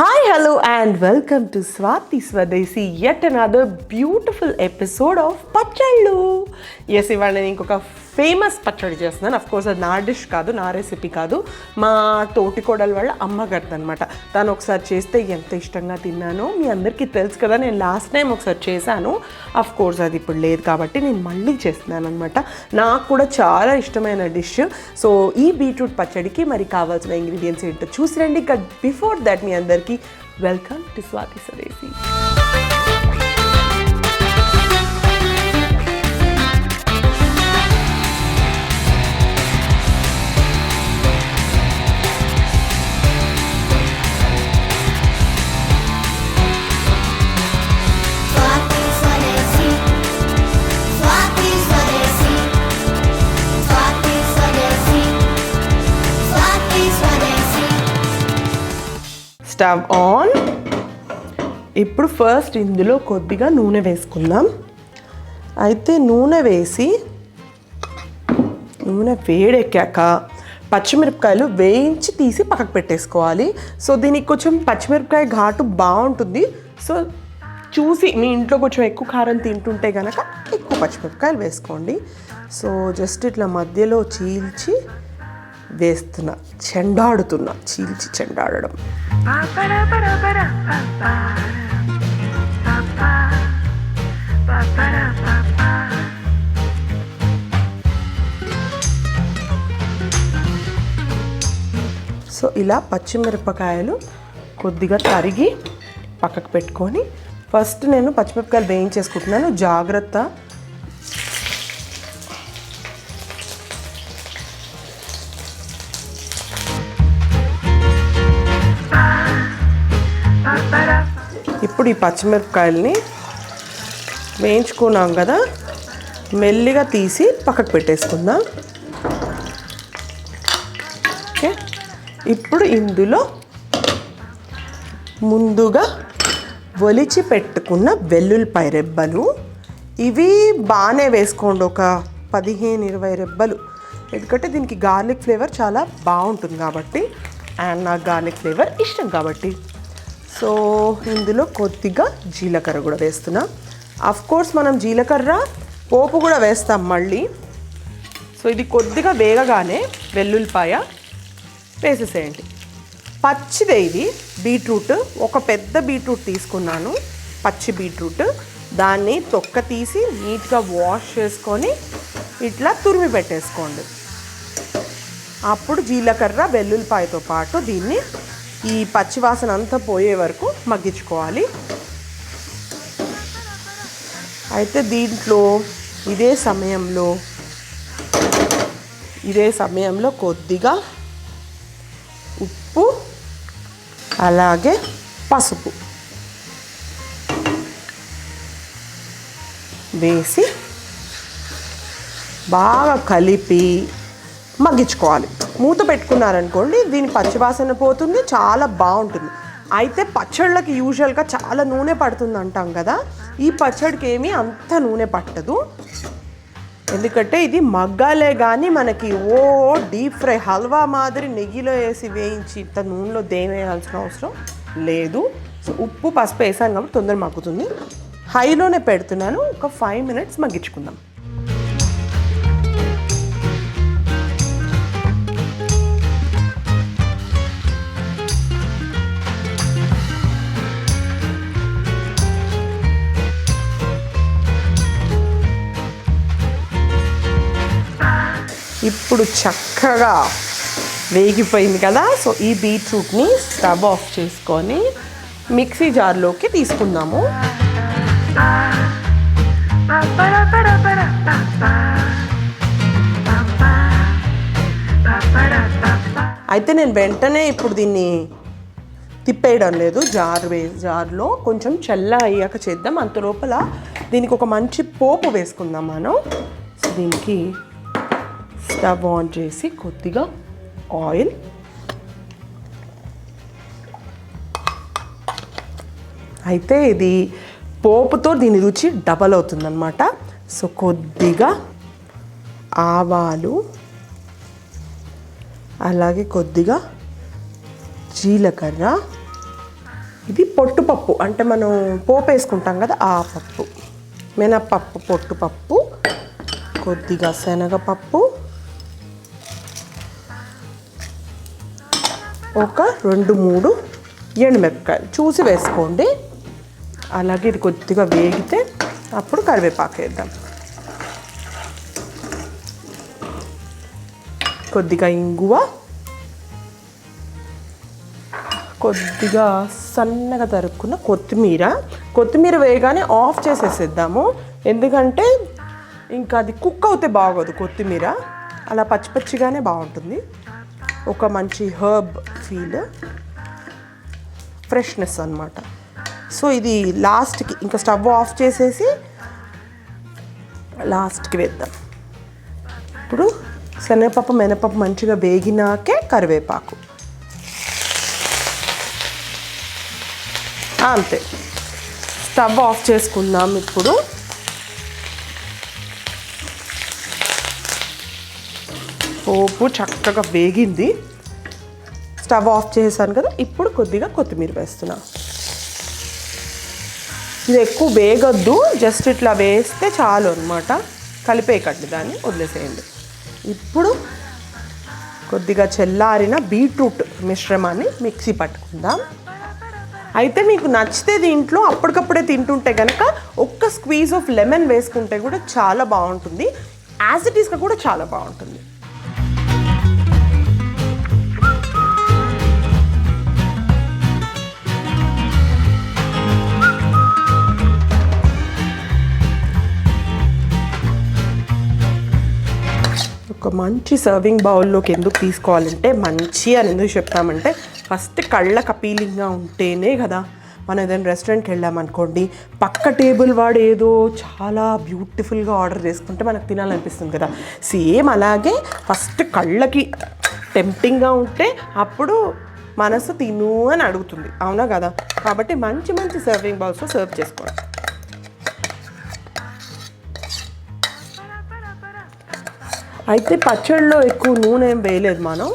Hi hello and welcome to Swathi Swadeshi at another beautiful episode of పచ్చళ్ళు ఎస్ ఇవాళ నేను ఇంకొక ఫేమస్ పచ్చడి చేస్తున్నాను. అఫ్ కోర్స్ అది నా డిష్ కాదు నా రెసిపీ కాదు. మా తోటికోడలు వాళ్ళ అమ్మగారిది అనమాట తను ఒకసారి చేస్తే ఎంత ఇష్టంగా తిన్నానో మీ అందరికీ తెలుసు కదా నేను లాస్ట్ టైం ఒకసారి చేశాను. అఫ్ కోర్స్ అది ఇప్పుడు లేదు కాబట్టి నేను మళ్ళీ చేస్తున్నాను అనమాట నాకు కూడా చాలా ఇష్టమైన డిష్ సో ఈ బీట్రూట్ పచ్చడికి మరి కావాల్సిన ఇంగ్రీడియంట్స్ ఏంటో చూసి రండి. బట్ బిఫోర్ దట్ మీ అందరికీ వెల్కమ్ టు స్వాతి సరేసి స్టవ్ ఆన్. ఇప్పుడు ఫస్ట్ ఇందులో కొద్దిగా నూనె వేసుకుందాం. అయితే నూనె వేసి నూనె వేడెక్కాక పచ్చిమిరపకాయలు వేయించి తీసి పక్కకు పెట్టేసుకోవాలి. సో దీనికి కొంచెం పచ్చిమిరపకాయ ఘాటు బాగుంటుంది. సో చూసి మీ ఇంట్లో కొంచెం ఎక్కువ కారం తింటుంటే కనుక ఎక్కువ పచ్చిమిరపకాయలు వేసుకోండి. సో జస్ట్ ఇట్లా మధ్యలో చీల్చి వేస్తున్నా చెండాడుతున్నా చీల్చి చెండాడడం. సో ఇలా పచ్చిమిరపకాయలు కొద్దిగా తరిగి పక్కకు పెట్టుకొని ఫస్ట్ నేను పచ్చిమిరపకాయలు వేయించేసుకుంటున్నాను. జాగ్రత్త ఇప్పుడు ఈ పచ్చిమిరపకాయలని వేయించుకున్నాం కదా మెల్లిగా తీసి పక్కకు పెట్టేసుకుందాం. ఓకే? ఇప్పుడు ఇందులో ముందుగా ఒలిచి పెట్టుకున్న వెల్లుల్లిపాయ రెబ్బలు. ఇవి బాగానే వేసుకోండి ఒక పదిహేను ఇరవై రెబ్బలు. ఎందుకంటే దీనికి గార్లిక్ ఫ్లేవర్ చాలా బాగుంటుంది కాబట్టి అండ్ నాకు గార్లిక్ ఫ్లేవర్ ఇష్టం కాబట్టి. సో ఇందులో కొద్దిగా జీలకర్ర కూడా వేస్తున్నా. అఫ్ కోర్స్ మనం జీలకర్ర పోపు కూడా వేస్తాం మళ్ళీ. సో ఇది కొద్దిగా వేగగానే వెల్లుల్లిపాయ వేసేసేయండి. పచ్చిదే ఇది బీట్రూట్. ఒక పెద్ద బీట్రూట్ తీసుకున్నాను పచ్చి బీట్రూట్. దాన్ని తొక్క తీసి నీట్గా వాష్ చేసుకొని ఇట్లా తురిమి పెట్టేసుకోండి. అప్పుడు జీలకర్ర వెల్లుల్లిపాయతో పాటు దీన్ని ఈ పచ్చివాసన అంతా పోయే వరకు మగ్గించుకోవాలి. అయితే దీంట్లో ఇదే సమయంలో ఇదే సమయంలో కొద్దిగా ఉప్పు అలాగే పసుపు వేసి బాగా కలిపి మగ్గించుకోవాలి. మూత పెట్టుకున్నారనుకోండి దీని పచ్చివాసన పోతుంది చాలా బాగుంటుంది. అయితే పచ్చళ్ళకి యూజువల్గా చాలా నూనె పడుతుంది అంటాం కదా ఈ పచ్చడికి ఏమీ అంత నూనె పట్టదు. ఎందుకంటే ఇది మగ్గాలే కానీ మనకి ఓ డీప్ ఫ్రై హల్వా మాదిరి నెయ్యిలో వేసి వేయించి ఇంత నూనెలో దేవేయాల్సిన అవసరం లేదు. సో ఉప్పు పసుపు వేసాను కాబట్టి తొందర మగ్గుతుంది. హైలోనే పెడుతున్నాను. ఒక ఫైవ్ మినిట్స్ మగ్గించుకుందాం. ఇప్పుడు చక్కగా వేగిపోయింది కదా. సో ఈ బీట్రూట్ని స్టవ్ ఆఫ్ చేసుకొని మిక్సీ జార్లోకి తీసుకుందాము. అయితే నేను వెంటనే ఇప్పుడు దీన్ని తిప్పేయడం లేదు. జార్ వే జార్లో కొంచెం చల్ల అయ్యాక చేద్దాం. అంత లోపల దీనికి ఒక మంచి పోపు వేసుకుందాం మనం. దీనికి స్టవ్ ఆన్ చేసి కొద్దిగా ఆయిల్. అయితే ఇది పోపుతో దీని రుచి డబల్ అవుతుందన్నమాట. సో కొద్దిగా ఆవాలు అలాగే కొద్దిగా జీలకర్ర. ఇది పొట్టుపప్పు అంటే మనం పోపు వేసుకుంటాం కదా ఆ పప్పు మినపప్పు పొట్టుపప్పు కొద్దిగా శనగపప్పు ఒక రెండు మూడు ఎండుమిరపకాయలు చూసి వేసుకోండి. అలాగే ఇది కొద్దిగా వేగితే అప్పుడు కరివేపాకు వేద్దాం. కొద్దిగా ఇంగువ. కొద్దిగా సన్నగా తరుక్కున్న కొత్తిమీర. కొత్తిమీర వేయగానే ఆఫ్ చేసేసేద్దాము. ఎందుకంటే ఇంకా అది కుక్ అవుతే బాగోదు కొత్తిమీర. అలా పచ్చి పచ్చిగానే బాగుంటుంది. ఒక మంచి హర్బ్ ఫీల్ ఫ్రెష్నెస్ అనమాట సో ఇది లాస్ట్కి ఇంకా స్టవ్ ఆఫ్ చేసేసి లాస్ట్కి వేద్దాం. ఇప్పుడు శనగపప్పు మినపప్పు మంచిగా వేగినాకే కరివేపాకు. అంతే. స్టవ్ ఆఫ్ చేసుకుందాం ఇప్పుడు. పోపు చక్కగా వేగింది. స్టవ్ ఆఫ్ చేశాను కదా ఇప్పుడు కొద్దిగా కొత్తిమీర వేస్తున్నా. ఇది ఎక్కువ వేగొద్దు జస్ట్ ఇట్లా వేస్తే చాలు అనమాట కలిపేయకండి దాన్ని వదిలేసేయండి. ఇప్పుడు కొద్దిగా చెల్లారిన బీట్రూట్ మిశ్రమాన్ని మిక్సీ పట్టుకుందాం. అయితే మీకు నచ్చితే దీంట్లో అప్పటికప్పుడే తింటుంటే కనుక ఒక్క స్క్వీజ్ ఆఫ్ లెమన్ వేసుకుంటే కూడా చాలా బాగుంటుంది. యాజ్ ఇట్ ఈస్గా కూడా చాలా బాగుంటుంది. మంచి సర్వింగ్ బౌల్లోకి ఎందుకు తీసుకోవాలంటే మంచి అని ఎందుకు చెప్తామంటే ఫస్ట్ కళ్ళకు అపీలింగ్గా ఉంటేనే కదా. మనం ఏదైనా రెస్టారెంట్కి వెళ్ళామనుకోండి పక్క టేబుల్ వాడు ఏదో చాలా బ్యూటిఫుల్గా ఆర్డర్ చేసుకుంటే మనకు తినాలనిపిస్తుంది కదా. సేమ్ అలాగే ఫస్ట్ కళ్ళకి టెంప్టింగ్గా ఉంటే అప్పుడు మనసు తిను అని అడుగుతుంది. అవునా కదా? కాబట్టి మంచి మంచి సర్వింగ్ బౌల్స్లో సర్వ్ చేసుకోవాలి. అయితే పచ్చడిలో ఎక్కువ నూనె ఏం వేయలేదు మనం.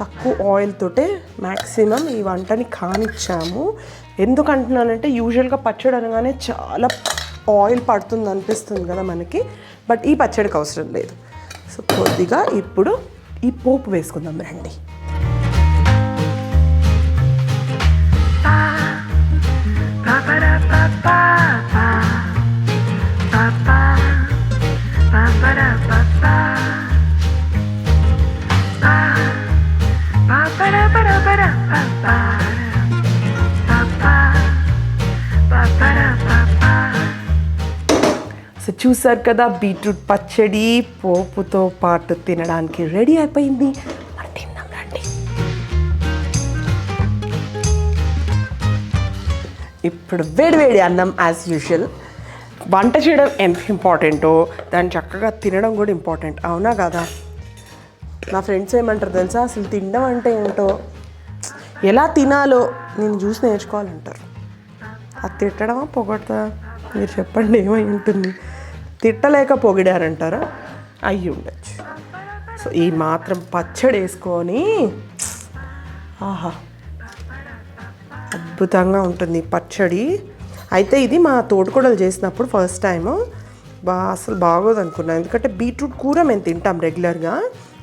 తక్కువ ఆయిల్ తోటే మ్యాక్సిమం ఈ వంటని కానిచ్చాము. ఎందుకు అంటున్నానంటే యూజువల్గా పచ్చడి అనగానే చాలా ఆయిల్ పడుతుంది అనిపిస్తుంది కదా మనకి. బట్ ఈ పచ్చడికి అవసరం లేదు. సో కొద్దిగా ఇప్పుడు ఈ పోపు వేసుకుందాం రండి. సో చూసారు కదా బీట్రూట్ పచ్చడి పోపుతో పాటు తినడానికి రెడీ అయిపోయింది. మరి తిందాం రండి. ఇప్పుడు వేడివేడి అన్నం యాజ్ యూజువల్ వంట చేయడం ఎంత ఇంపార్టెంటో దాన్ని చక్కగా తినడం కూడా ఇంపార్టెంట్. అవునా కదా? నా ఫ్రెండ్స్ ఏమంటారు తెలుసా? అసలు తినడం అంటే ఏంటో? ఎలా తినాలో నేను చూసి నేర్చుకోవాలంటారు. అది తిట్టడమా పొగడతా మీరు చెప్పండి ఏమై ఉంటుంది? తిట్టలేక పొగిడారంటారా అయ్యి ఉండొచ్చు సో ఈ మాత్రం పచ్చడి వేసుకొని ఆహా అద్భుతంగా ఉంటుంది పచ్చడి. అయితే ఇది మా తోటకూడలు చేసినప్పుడు ఫస్ట్ టైము. బా అసలు బాగోదు అనుకున్నాను ఎందుకంటే బీట్రూట్ కూర మేము తింటాం రెగ్యులర్గా.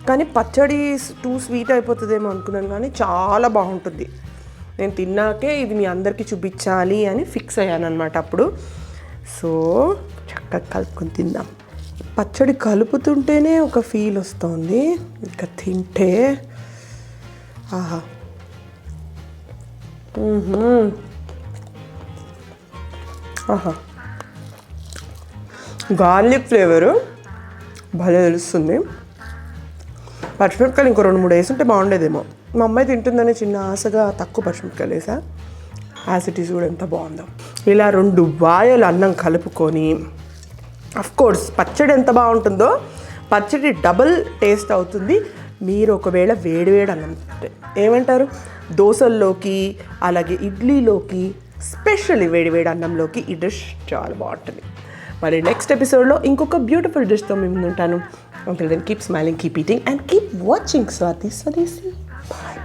కానీ పచ్చడి టూ స్వీట్ అయిపోతుందేమో అనుకున్నాను కానీ చాలా బాగుంటుంది. నేను తిన్నాకే ఇది మీ అందరికీ చూపించాలి అని ఫిక్స్ అయ్యాను అనమాట అప్పుడు. సో చక్కగా కలుపుకొని తిందాం. పచ్చడి కలుపుతుంటేనే ఒక ఫీల్ వస్తుంది. ఇంకా తింటే ఆహా. ఆహా. గార్లిక్ ఫ్లేవరు భలే తెలుస్తుంది. పచ్చిమిరపకాయలు ఇంకో రెండు మూడు వేసుంటే బాగుండేదేమో. మా అమ్మాయి తింటుందని చిన్న ఆశగా తక్కువ పచ్చిమిరపకాయలు వేసా. యాసిటీస్ కూడా ఎంత బాగుందో. ఇలా రెండు వాయలు అన్నం కలుపుకొని అఫ్ కోర్స్ పచ్చడి ఎంత బాగుంటుందో పచ్చడి డబుల్ టేస్ట్ అవుతుంది. మీరు ఒకవేళ వేడివేడి అన్నం ఏమంటారు? దోశల్లోకి అలాగే ఇడ్లీలోకి స్పెషల్లీ వేడివేడి అన్నంలోకి ఈ డిష్ చాలా బాగుంటుంది. మరి నెక్స్ట్ ఎపిసోడ్లో ఇంకొక బ్యూటిఫుల్ డిష్తో మేము ఉంటాను uncle then keep smiling keep eating and keep watching Swathi Swadeshi bye bye